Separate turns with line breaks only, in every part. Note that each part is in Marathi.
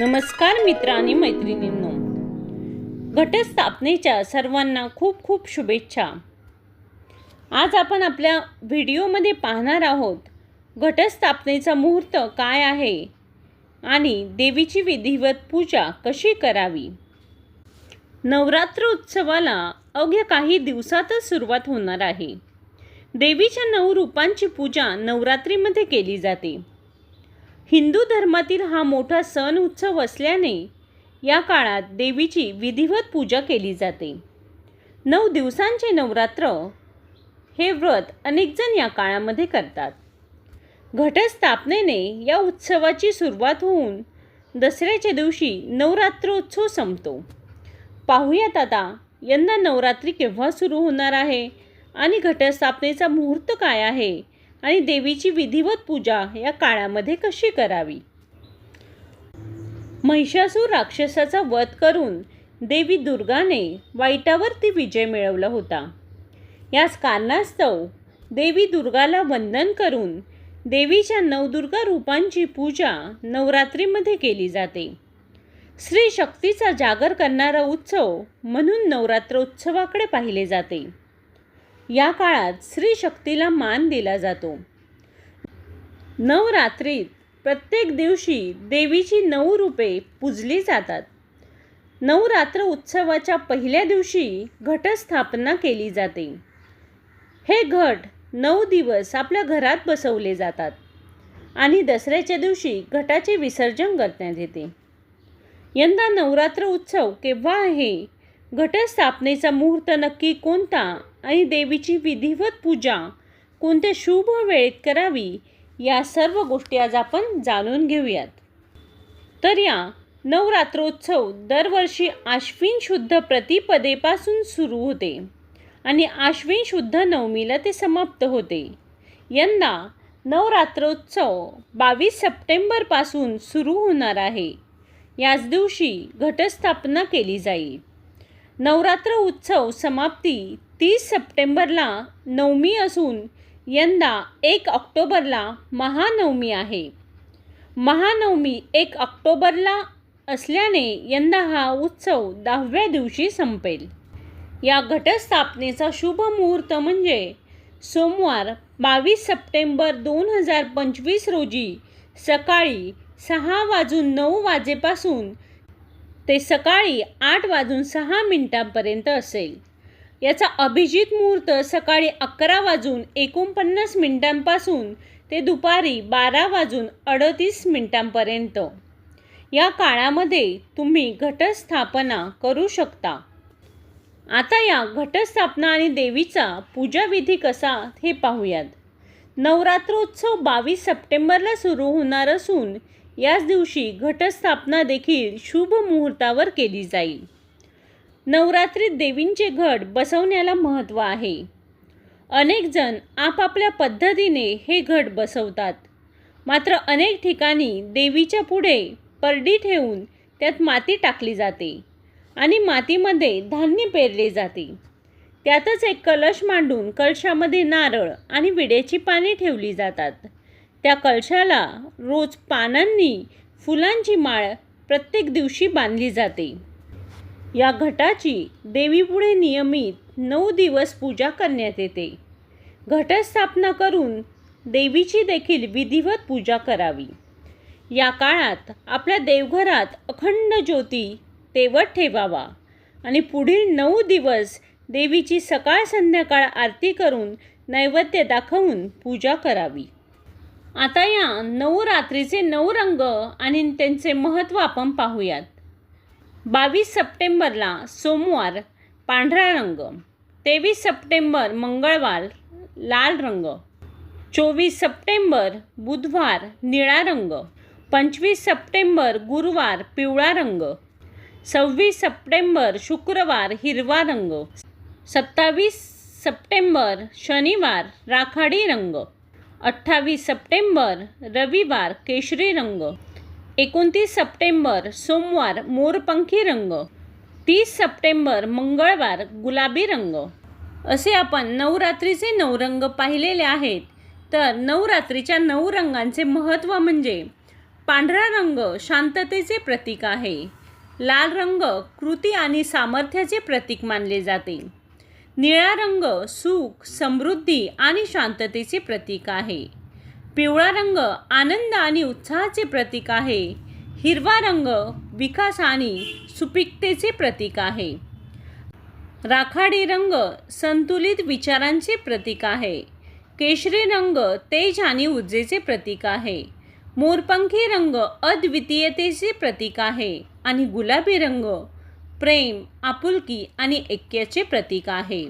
नमस्कार मित्र आणि मैत्रिणींनो. घटस्थापनेच्या सर्वांना खूप खूप शुभेच्छा. आज आपण आपल्या व्हिडिओमध्ये पाहणार आहोत घटस्थापनेचा मुहूर्त काय आहे आणि देवीची विधिवत पूजा कशी करावी? नवरात्र उत्सवाला अवघ्या काही दिवसातच सुरुवात होणार आहे. देवीच्या नऊ रूपांची पूजा नवरात्रीमध्ये केली जाते. हिंदू धर्मातील हा मोठा सण उत्सव असल्याने या काळात देवीची विधिवत पूजा केली जाते. नऊ दिवसांचे नवरात्र हे व्रत अनेकजण या काळामध्ये करतात. घटस्थापनेने या उत्सवाची सुरुवात होऊन दसऱ्याच्या दिवशी नवरात्रोत्सव संपतो. पाहूयात आता यंदा नवरात्री केव्हा सुरू होणार आहे आणि घटस्थापनेचा मुहूर्त काय आहे? आणि देवीची विधिवत पूजा या काळामध्ये कशी करावी? महिषासूर राक्षसाचा वध करून देवी दुर्गाने वाईटावर ती विजय मिळवला होता. याच कारणास्तव देवी दुर्गाला वंदन करून देवीच्या नवदुर्गा रूपांची पूजा नवरात्रीमध्ये केली जाते. स्त्री शक्तीचा जागर करणारा उत्सव म्हणून नवरात्रोत्सवाकडे पाहिले जाते. या काळात स्त्रीशक्तीला मान दिला जातो. नवरात्रीत प्रत्येक दिवशी देवीची नऊ रूपे पूजली जातात. नवरात्र उत्सवाच्या पहिल्या दिवशी घटस्थापना केली जाते. हे घट नऊ दिवस आपल्या घरात बसवले जातात आणि दसऱ्याच्या दिवशी घटाचे विसर्जन करण्यात येते. यंदा नवरात्र उत्सव केव्हा आहे घटस्थापनेचा मुहूर्त नक्की कोणता आणि देवीची विधिवत पूजा कोणत्या शुभ वेळेत करावी या सर्व गोष्टी आज आपण जाणून घेऊयात. तर या नवरात्रोत्सव दरवर्षी आश्विन शुद्ध प्रतिपदेपासून सुरू होते आणि आश्विन शुद्ध नवमीला ते समाप्त होते. यंदा नवरात्रोत्सव बावीस सप्टेंबरपासून सुरू होणार आहे. याच दिवशी घटस्थापना केली जाईल. नवरात्र उत्सव समाप्ती तीस सप्टेंबरला नवमी असून यंदा एक ऑक्टोबरला महानवमी आहे. महानवमी एक ऑक्टोबरला असल्याने यंदा हा उत्सव दहाव्या दिवशी संपेल. या घटस्थापनेचा शुभ मुहूर्त म्हणजे सोमवार बावीस सप्टेंबर दोन हजार पंचवीस रोजी सकाळी सहा वाजून नऊ वाजेपासून ते सकाळी आठ वाजून सहा मिनिटांपर्यंत असेल. याचा अभिजित मुहूर्त सकाळी अकरा वाजून एकोणपन्नास मिनिटांपासून ते दुपारी बारा वाजून अडतीस मिनिटांपर्यंत. या काळामध्ये तुम्ही घटस्थापना करू शकता. आता या घटस्थापना आणि देवीचा पूजाविधी कसा हे पाहूयात. नवरात्रोत्सव बावीस सप्टेंबरला सुरू होणार असून याच दिवशी घटस्थापना देखील शुभ मुहूर्तावर केली जाईल. नवरात्रीत देवींचे घट बसवण्याला महत्त्व आहे. अनेकजण आपापल्या पद्धतीने हे घट बसवतात. मात्र अनेक ठिकाणी देवीच्या पुढे परडी ठेवून त्यात माती टाकली जाते आणि मातीमध्ये धान्य पेरले जाते. त्यातच एक कलश मांडून कलशामध्ये नारळ आणि विड्याची पाने ठेवली जातात. त्या कलशाला रोज पानांनी फुलांची माळ प्रत्येक दिवशी बांधली जाते. या घटाची देवीपुढे नियमित नऊ दिवस पूजा करण्यात येते. घटस्थापना करून देवीची देखील विधिवत पूजा करावी. या काळात आपल्या देवघरात अखंड ज्योती तेवत ठेवावा आणि पुढील नऊ दिवस देवीची सकाळ संध्याकाळ आरती करून नैवेद्य दाखवून पूजा करावी. आता या नऊ रात्रीचे नऊ रंग आणि त्यांचे महत्त्व आपण पाहूयात. बावीस सप्टेंबरला सोमवार पांढरा रंग. तेवीस सप्टेंबर मंगळवार लाल रंग. चोवीस सप्टेंबर बुधवार निळा रंग. पंचवीस सप्टेंबर गुरुवार पिवळा रंग. सव्वीस सप्टेंबर शुक्रवार हिरवा रंग. सत्तावीस सप्टेंबर शनिवार राखाडी रंग. अठ्ठावीस सप्टेंबर रविवार केशरी रंग. एकोणतीस सप्टेंबर सोमवार मोरपंखी रंग तीस सप्टेंबर मंगळवार गुलाबी रंग. असे आपण नवरात्रीचे नऊ रंग पाहिलेले आहेत. तर नवरात्रीच्या नऊ रंगांचे महत्त्व म्हणजे पांढरा रंग शांततेचे प्रतीक आहे. लाल रंग कृती आणि सामर्थ्याचे प्रतीक मानले जाते. निळा रंग सुख समृद्धी आणि शांततेचे प्रतीक आहे. पिवळा रंग आनंद आणि उत्साहाचे प्रतीक आहे. हिरवा रंग विकास आणि सुपिकतेचे प्रतीक आहे. राखाडी रंग संतुलित विचारांचे प्रतीक आहे. केशरी रंग तेज आणि ऊर्जेचे प्रतीक आहे. मोरपंखी रंग अद्वितीयतेचे प्रतीक आहे आणि गुलाबी रंग प्रेम आपुलकी आणि ऐक्याचे प्रतीक आहे.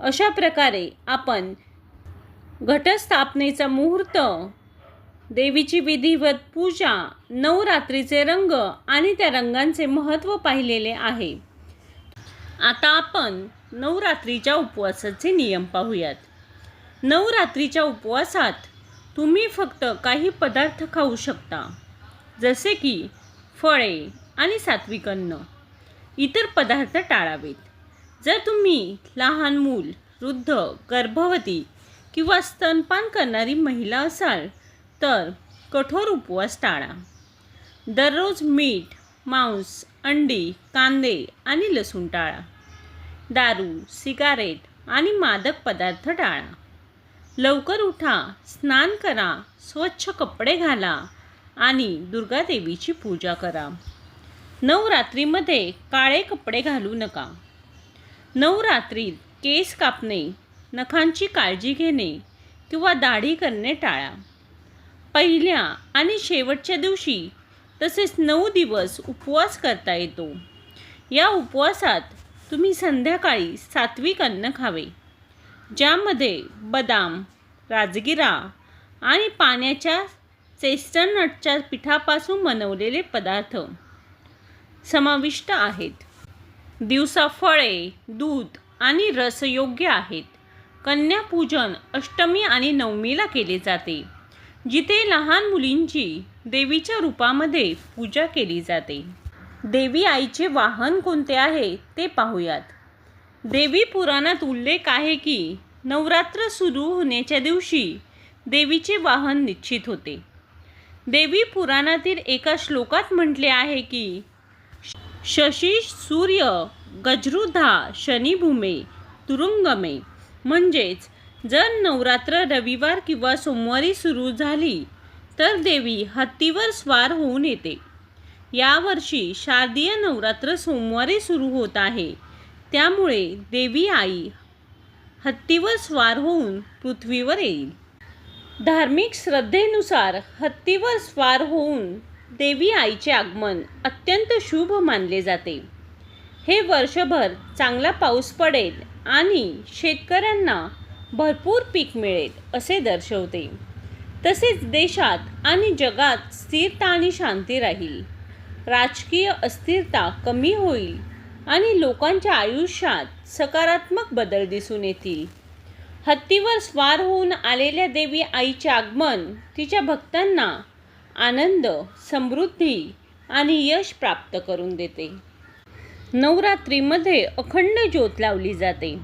अशा प्रकारे आपण घटस्थापनेचा मुहूर्त देवीची विधिवत पूजा नवरात्रीचे रंग आणि त्या रंगांचे महत्त्व पाहिलेले आहे. आता आपण नवरात्रीच्या उपवासाचे नियम पाहूयात. नवरात्रीच्या उपवासात तुम्ही फक्त काही पदार्थ खाऊ शकता जसे की फळे आणि सात्विक अन्न. इतर पदार्थ टाळावेत. जर तुम्ही लहान मूल वृद्ध गर्भवती किंवा स्तनपान करणारी महिला असाल तर कठोर उपवास टाळा. दररोज मीठ मांस अंडी कांदे आणि लसूण टाळा. दारू सिगारेट आणि मादक पदार्थ टाळा. लवकर उठा स्नान करा स्वच्छ कपडे घाला आणि दुर्गादेवीची पूजा करा. नवरात्रीमध्ये काळे कपडे घालू नका. नवरात्रीत केस कापणे नखांची काळजी घेणे किंवा दाढी करणे टाळा. पहिल्या आणि शेवटच्या दिवशी तसेच नऊ दिवस उपवास करता येतो. या उपवासात तुम्ही संध्याकाळी सात्विक अन्न खावे ज्यामध्ये बदाम राजगिरा आणि पाण्याच्या चेस्टनटच्या पिठापासून बनवलेले पदार्थ समाविष्ट आहेत. दिवसा फळे दूध आणि रस योग्य आहेत. कन्यापूजन अष्टमी आणि नवमीला केले जाते जिथे लहान मुलींची देवीच्या रूपामध्ये पूजा केली जाते. देवी आईचे वाहन कोणते आहे ते पाहूयात. देवी पुराणात उल्लेख आहे की नवरात्र सुरू होण्याच्या दिवशी देवीचे वाहन निश्चित होते. देवी पुराणातील एका श्लोकात म्हटले आहे की शशी सूर्य गजरुधा शनिभूमे तुरुंगमे म्हणजेच जर नवरात्र रविवार किंवा सोमवारी सुरू झाली तर देवी हत्तीवर स्वार होऊन येते. यावर्षी शारदीय नवरात्र सोमवारी सुरू होत आहे. त्यामुळे देवी आई हत्तीवर स्वार होऊन पृथ्वीवर येईल. धार्मिक श्रद्धेनुसार हत्तीवर स्वार होऊन देवी आईचे आगमन अत्यंत शुभ मानले जाते. हे वर्षभर चांगला पाऊस पडेल. आणि शेतकऱ्यांना भरपूर पीक मिळेल असे दर्शवते. तसेच देशात आणि जगात स्थिरता आणि शांती राहील. राजकीय अस्थिरता कमी होईल आणि लोकांच्या आयुष्यात सकारात्मक बदल दिसून येतील. हत्तीवर स्वार होऊन आलेल्या देवी आईचे आगमन तिच्या भक्तांना आनंद समृद्धी आणि यश प्राप्त करून देते. नवरात्रीमध्ये अखंड ज्योत लावली जाते.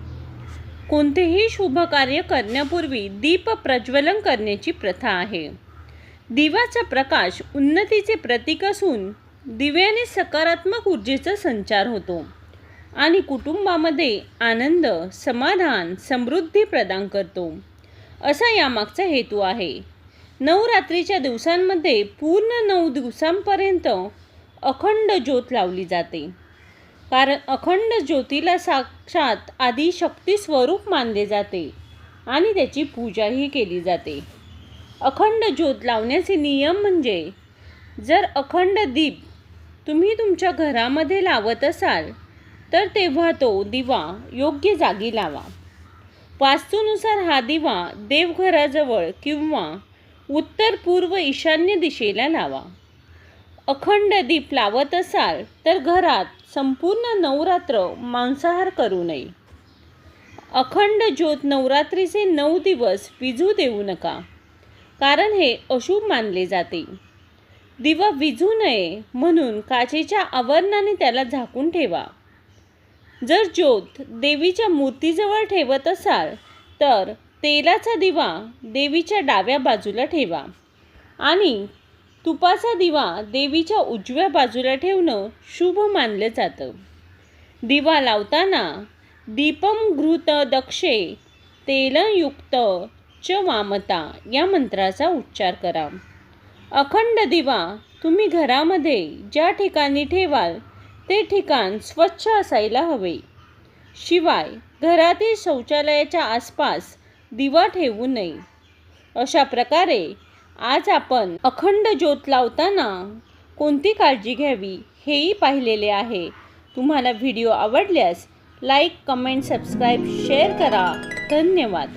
कोणतेही शुभ कार्य करण्यापूर्वी दीप प्रज्वलन करण्याची प्रथा आहे. दिवाचा प्रकाश उन्नतीचे प्रतीक असून दिव्याने सकारात्मक ऊर्जेचा संचार होतो आणि कुटुंबामध्ये आनंद समाधान समृद्धी प्रदान करतो. असा यामागचा हेतू आहे. नवरात्रीच्या दिवसांमध्ये पूर्ण नऊ दिवसांपर्यंत अखंड ज्योत लावली जाते. कारण अखंड ज्योतीला साक्षात आधी शक्ती स्वरूप मानले जाते आणि त्याची पूजाही केली जाते. अखंड ज्योत लावण्याचे नियम म्हणजे जर अखंड दीप तुम्ही तुमच्या घरामध्ये लावत असाल तर तेव्हा तो दिवा योग्य जागी लावा. वास्तूनुसार हा दिवा देवघराजवळ किंवा उत्तर पूर्व ईशान्य दिशेला लावा. अखंड दीप लावत असाल तर घरात संपूर्ण नवरात्र मांसाहार करू नये. अखंड ज्योत नवरात्रीचे नऊ दिवस विजू देऊ नका कारण हे अशुभ मानले जाते. दिवा विजू नये म्हणून काचेच्या आवरणाने त्याला झाकून ठेवा. जर ज्योत देवीच्या मूर्तीजवळ ठेवत असाल तर तेलाचा दिवा देवीच्या डाव्या बाजूला ठेवा आणि तुपाचा दिवा देवीच्या उजव्या बाजूला ठेवणं शुभ मानलं जातं. दिवा लावताना दीपम घृत दक्षे तेलयुक्त च वामता या मंत्राचा उच्चार करा. अखंड दिवा तुम्ही घरामध्ये ज्या ठिकाणी ठेवाल ते ठिकाण स्वच्छ असायला हवे. शिवाय घरातील शौचालयाच्या आसपास दिवा ठेवू नये. अशा प्रकारे आज आपण अखंड ज्योत लावताना कोणती काळजी घ्यावी हेही पाहिलेले आहे. तुम्हाला व्हिडिओ आवडल्यास लाईक कमेंट सबस्क्राईब शेअर करा. धन्यवाद.